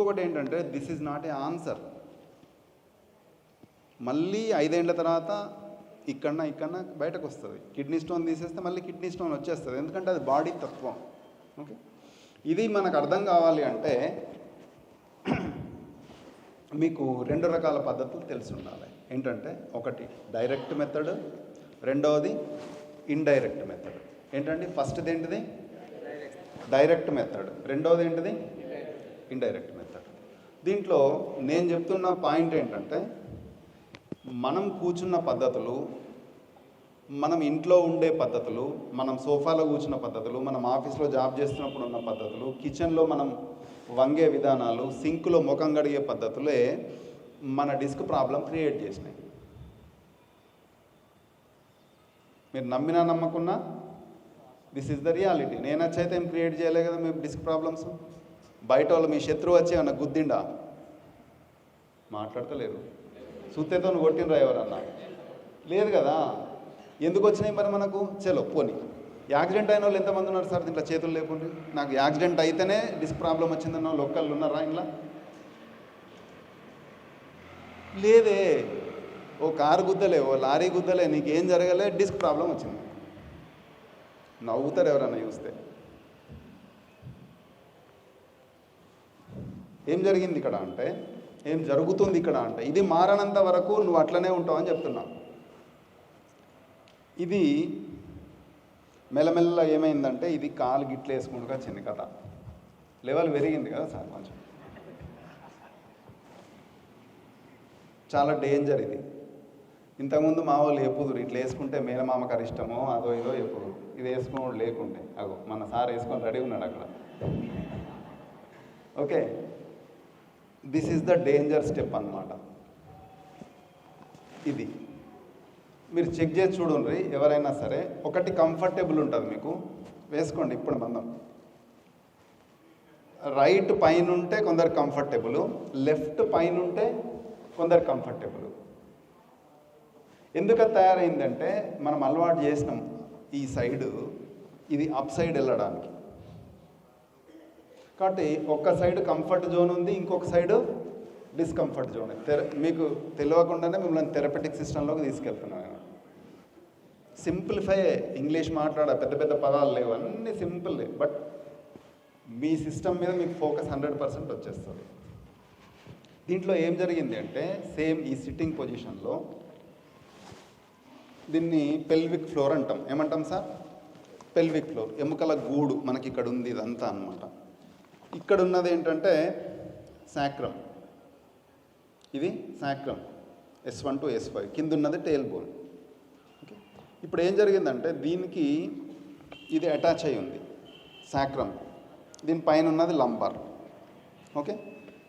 ఇంకొకటి ఏంటంటే this is not a answer మళ్ళీ ఐదేళ్ళ తర్వాత ఇక్కడన్నా ఇక్కడన్నా బయటకు వస్తుంది కిడ్నీ స్టోన్ తీసేస్తే మళ్ళీ కిడ్నీ స్టోన్ వచ్చేస్తుంది. ఎందుకంటే అది బాడీ తత్వం. ఓకే ఇది మనకు అర్థం కావాలి అంటే మీకు రెండు రకాల పద్ధతులు తెలిసి ఉండాలి. ఏంటంటే ఒకటి డైరెక్ట్ మెథడ్ రెండవది ఇండైరెక్ట్ మెథడ్ ఏంటండి? ఫస్ట్ది ఏంటిది? డైరెక్ట్ మెథడ్ రెండవది ఏంటిది? ఇండైరెక్ట్ మెథడ్ దీంట్లో నేను చెప్తున్న పాయింట్ ఏంటంటే మనం కూర్చున్న పద్ధతులు మనం ఇంట్లో ఉండే పద్ధతులు మనం సోఫాలో కూర్చున్న పద్ధతులు మనం ఆఫీస్లో జాబ్ చేస్తున్నప్పుడు ఉన్న పద్ధతులు కిచెన్లో మనం వంగే విధానాలు సింక్లో ముఖం కడిగే పద్ధతులే మన డిస్క్ ప్రాబ్లం క్రియేట్ చేసినాయి. మీరు నమ్మినా నమ్మకున్నా దిస్ ఇస్ ద రియాలిటీ నేను వచ్చైతే ఏం క్రియేట్ చేయలే కదా మీ డిస్క్ ప్రాబ్లమ్స్? బయట వాళ్ళు మీ శత్రువు వచ్చి ఏమన్నా గుద్దిండా? మాట్లాడతలేరు. సుత్తేతో కొట్టినరా ఎవరన్నా లేదు కదా? ఎందుకు వచ్చినాయి మరి మనకు? చలో పోనీ. యాక్సిడెంట్ అయిన వాళ్ళు ఎంతమంది ఉన్నారు సార్ దీంట్లో చేతులు లేకుండా నాకు యాక్సిడెంట్ అయితేనే డిస్క్ ప్రాబ్లం వచ్చిందన్న వాళ్ళు ఒక్కళ్ళు ఉన్నారా ఇంట్లో? లేదే. ఓ కారు గుద్దలే ఓ లారీ గుద్దలే నీకేం జరగలే డిస్క్ ప్రాబ్లం వచ్చింది. నవ్వుతారు ఎవరన్నా చూస్తే. ఏం జరిగింది ఇక్కడ అంటే ఏం జరుగుతుంది ఇక్కడ అంటే ఇది మారనంత వరకు నువ్వు అట్లనే ఉంటావు అని చెప్తున్నావు ఇది మెల్లమెల్ల ఏమైందంటే ఇది కాలు గిట్లు వేసుకుంటుగా చిన్న కథ. లెవెల్ పెరిగింది కదా సార్ కొంచెం. చాలా డేంజర్ ఇది. ఇంతకుముందు మా వాళ్ళు ఎప్పుదురు ఇట్లా వేసుకుంటే మేనమామకారు ఇష్టమో అదో ఇదో ఎప్పుడు ఇది వేసుకోవడం లేకుంటే అగో మన సార్ వేసుకొని రెడీ ఉన్నాడు అక్కడ. Okay? This is the danger step అన్నమాట. ఇది. మీరు చెక్ చేసి చూడండి ఎవరైనా సరే ఒకటి కంఫర్టబుల్ ఉంటుంది మీకు. వేసుకోండి ఇప్పుడు మందం. రైట్ పైన ఉంటే కొందరు కంఫర్టబుల్ లెఫ్ట్ పైన ఉంటే కొందరు కంఫర్టబుల్ ఎందుకు తయారైందంటే మనం అలవాటు చేసినాం ఈ సైడు ఇది అప్ సైడ్ వెళ్ళడానికి. కాబట్టి ఒక్క సైడ్ కంఫర్ట్ జోన్ ఉంది ఇంకొక సైడ్ డిస్కంఫర్ట్ జోన్ తెర మీకు తెలియకుండానే మిమ్మల్ని థెరపెటిక్ సిస్టంలోకి తీసుకెళ్తున్నాను నేను. సింప్లిఫై ఇంగ్లీష్ మాట్లాడ పెద్ద పెద్ద పదాలు లేవు అన్నీ సింపుల్ బట్ మీ సిస్టమ్ మీద మీకు ఫోకస్ హండ్రెడ్ పర్సెంట్ వచ్చేస్తుంది. దీంట్లో ఏం జరిగింది అంటే సేమ్ ఈ సిట్టింగ్ పొజిషన్లో దీన్ని పెల్విక్ ఫ్లోర్ అంటాం. ఏమంటాం సార్? పెల్విక్ ఫ్లోర్ ఎముకల గూడు మనకి ఇక్కడ ఉంది ఇదంతా అనమాట ఇక్కడ ఉన్నది ఏంటంటే శాక్రమ్ ఇది sacrum S one to S five కింద ఉన్నది టేల్ బోన్ ఓకే ఇప్పుడు ఏం జరిగిందంటే దీనికి ఇది అటాచ్ అయి ఉంది. సాక్రమ్ దీని పైన ఉన్నది లంబర్ ఓకే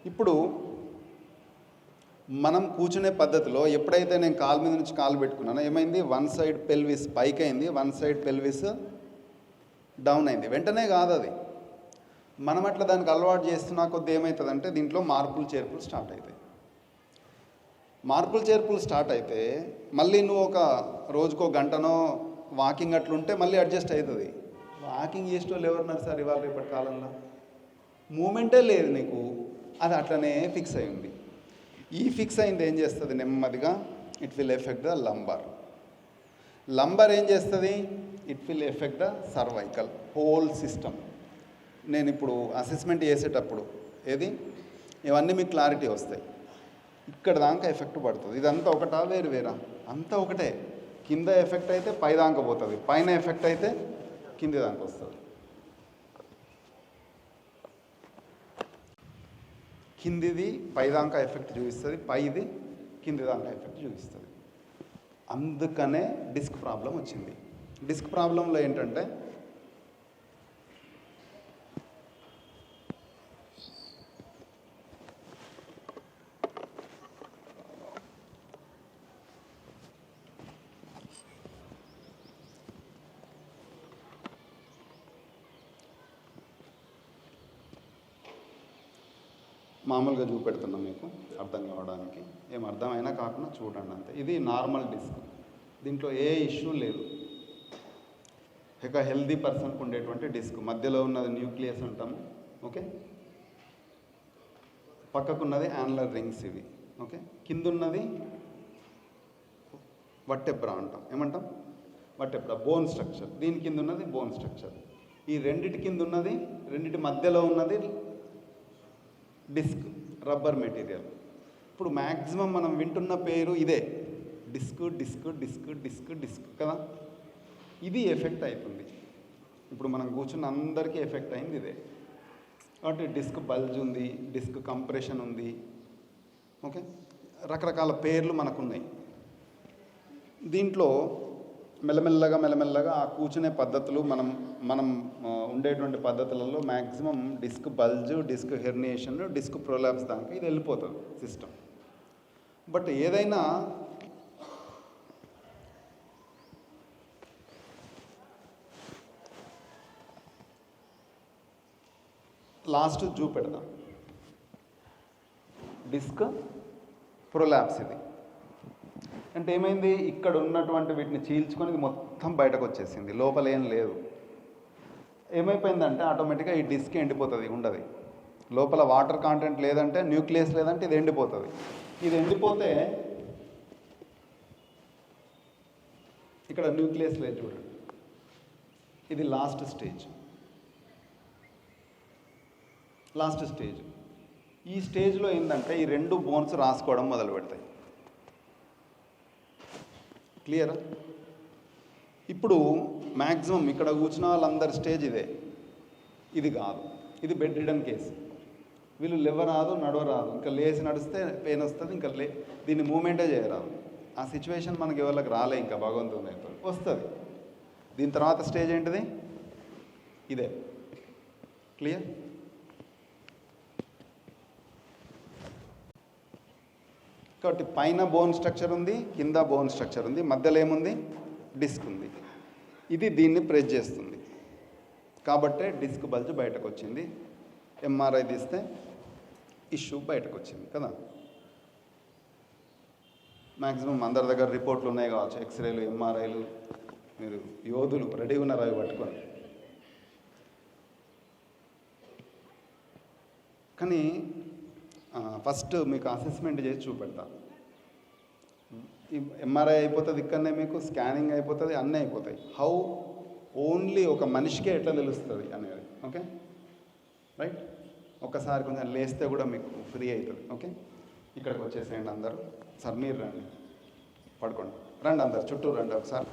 ఇప్పుడు మనం కూర్చునే పద్ధతిలో ఎప్పుడైతే నేను కాలు మీద నుంచి కాలు పెట్టుకున్నానో ఏమైంది? వన్ సైడ్ పెల్విస్ పైకి అయింది వన్ సైడ్ పెల్విస్ డౌన్ అయింది. వెంటనే కాదు అది. మనం అట్లా దానికి అలవాటు చేస్తున్నా కొద్ది ఏమవుతుందంటే దీంట్లో మార్పులు చేర్పులు స్టార్ట్ అవుతాయి మార్పులు చేర్పులు స్టార్ట్ అయితే మళ్ళీ నువ్వు ఒక రోజుకో గంటనో వాకింగ్ అట్లుంటే మళ్ళీ అడ్జస్ట్ అవుతుంది వాకింగ్ చేసిన వాళ్ళు ఎవరున్నారు సార్ ఇవాళ రేపటి కాలంలో? మూమెంటే లేదు నీకు. అది అట్లనే ఫిక్స్ అయింది. ఈ ఫిక్స్ అయింది ఏం చేస్తుంది నెమ్మదిగా? It will effect the lumbar. Lumbar ఏం చేస్తుంది? It will effect the cervical whole system. నేను ఇప్పుడు అసెస్మెంట్ చేసేటప్పుడు ఏది? ఇవన్నీ మీకు క్లారిటీ వస్తాయి. ఇక్కడ దాకా ఎఫెక్ట్ పడుతుంది. ఇదంతా ఒకటా వేరు వేరా? అంతా ఒకటే. కింద ఎఫెక్ట్ అయితే పై దాకా పోతుంది. పైన ఎఫెక్ట్ అయితే కింది దాకా వస్తుంది. కిందిది పైదాకా ఎఫెక్ట్ చూపిస్తుంది పైది కింది దాకా ఎఫెక్ట్ చూపిస్తుంది. అందుకనే డిస్క్ ప్రాబ్లం వచ్చింది. డిస్క్ ప్రాబ్లంలో ఏంటంటే మామూలుగా చూపెడుతున్నాం మీకు అర్థం కావడానికి. ఏం అర్థమైనా కాకుండా చూడండి అంతే. ఇది నార్మల్ డిస్క్. దీంట్లో ఏ ఇష్యూ లేదు. ఇక హెల్దీ పర్సన్కి ఉండేటువంటి డిస్క్. మధ్యలో ఉన్నది న్యూక్లియస్ అంటాము ఓకే? పక్కకున్నది యాన్లర్ రింగ్స్ ఇవి ఓకే? కిందున్నది వట్టెబ్రా అంటాం. ఏమంటాం? Vertebra bone structure. దీని కింద ఉన్నది బోన్ స్ట్రక్చర్. ఈ రెండిటి కింద ఉన్నది రెండిటి మధ్యలో ఉన్నది డిస్క్ రబ్బర్ మెటీరియల్. ఇప్పుడు మ్యాక్సిమం మనం వింటున్న పేరు ఇదే. Disc disc disc disc disc కదా? ఇది ఎఫెక్ట్ అవుతుంది ఇప్పుడు మనం కూర్చున్న అందరికీ ఎఫెక్ట్ అయింది ఇదే. కాబట్టి డిస్క్ బల్జ్ ఉంది డిస్క్ కంప్రెషన్ ఉంది. ఓకే? రకరకాల పేర్లు మనకున్నాయి. దీంట్లో మెల్లమెల్లగా మెల్లమెల్లగా ఆ కూర్చునే పద్ధతులు మనం మనం ఉండేటువంటి పద్ధతులలో maximum disc bulge disc herniation disc prolapse దానికి ఇది వెళ్ళిపోతుంది సిస్టమ్. బట్ ఏదైనా లాస్ట్ జూ పెడదాం. డిస్క్ ప్రొలాప్స్ ఇది. అంటే ఏమైంది? ఇక్కడ ఉన్నటువంటి వీటిని చీల్చుకొని మొత్తం బయటకు వచ్చేసింది. లోపల ఏం లేదు. ఏమైపోయిందంటే ఆటోమేటిక్గా ఈ డిస్క్ ఎండిపోతుంది ఉండదు. లోపల వాటర్ కాంటెంట్ లేదంటే న్యూక్లియస్ లేదంటే ఇది ఎండిపోతుంది. ఇది ఎండిపోతే ఇక్కడ న్యూక్లియస్ లేదు చూడండి. ఇది లాస్ట్ స్టేజ్ లాస్ట్ స్టేజ్ ఈ స్టేజ్లో ఏంటంటే ఈ రెండు బోన్స్ రాసుకోవడం మొదలు పెడతాయి క్లియరా ఇప్పుడు మ్యాక్సిమం ఇక్కడ కూర్చున్న వాళ్ళందరి స్టేజ్ ఇదే. ఇది కాదు. ఇది బెడ్ రిడన్ కేసు వీళ్ళు లేవరాదు నడవరాదు. ఇంకా లేచి నడిస్తే పెయిన్ వస్తుంది ఇంకా లే దీన్ని మూమెంటే చేయరాదు. ఆ సిచ్యువేషన్ మనకి ఎవరికి రాలే ఇంకా భగవంతుని అయిపోయి వస్తుంది. దీని తర్వాత స్టేజ్ ఏంటిది? ఇదే. క్లియర్ కాబట్టి పైన బోన్ స్ట్రక్చర్ ఉంది కింద బోన్ స్ట్రక్చర్ ఉంది మధ్యలో ఏముంది? డిస్క్ ఉంది. ఇది దీన్ని ప్రెస్ చేస్తుంది. కాబట్టే డిస్క్ బల్జ్ బయటకు వచ్చింది ఎంఆర్ఐ తీస్తే ఇష్యూ బయటకు వచ్చింది కదా? మ్యాక్సిమం అందరి దగ్గర రిపోర్ట్లు ఉన్నాయి కావచ్చు ఎక్స్రేలు ఎంఆర్ఐలు మీరు యోధులు రెడీ ఉన్నారు అవి పట్టుకొని? కానీ ఫస్ట్ మీకు అసెస్మెంట్ చేసి చూపెడతా. ఎంఆర్ఐ అయిపోతుంది ఇక్కడనే మీకు స్కానింగ్ అయిపోతుంది అన్నీ అయిపోతాయి. హౌ ఓన్లీ ఒక మనిషికే ఎట్లా తెలుస్తుంది అనేది ఓకే? రైట్ ఒక్కసారి కొంచెం లేస్తే కూడా మీకు ఫ్రీ అవుతుంది ఓకే? ఇక్కడికి వచ్చేసేయండి అందరూ. సార్ మీరు రండి. పడుకోండి. రండి అందరు చుట్టూ రండి ఒకసారి.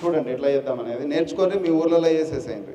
చూడండి ఎట్లా చేద్దాం అనేది. నేర్చుకొని మీ ఊర్లలో చేసేసేయండి.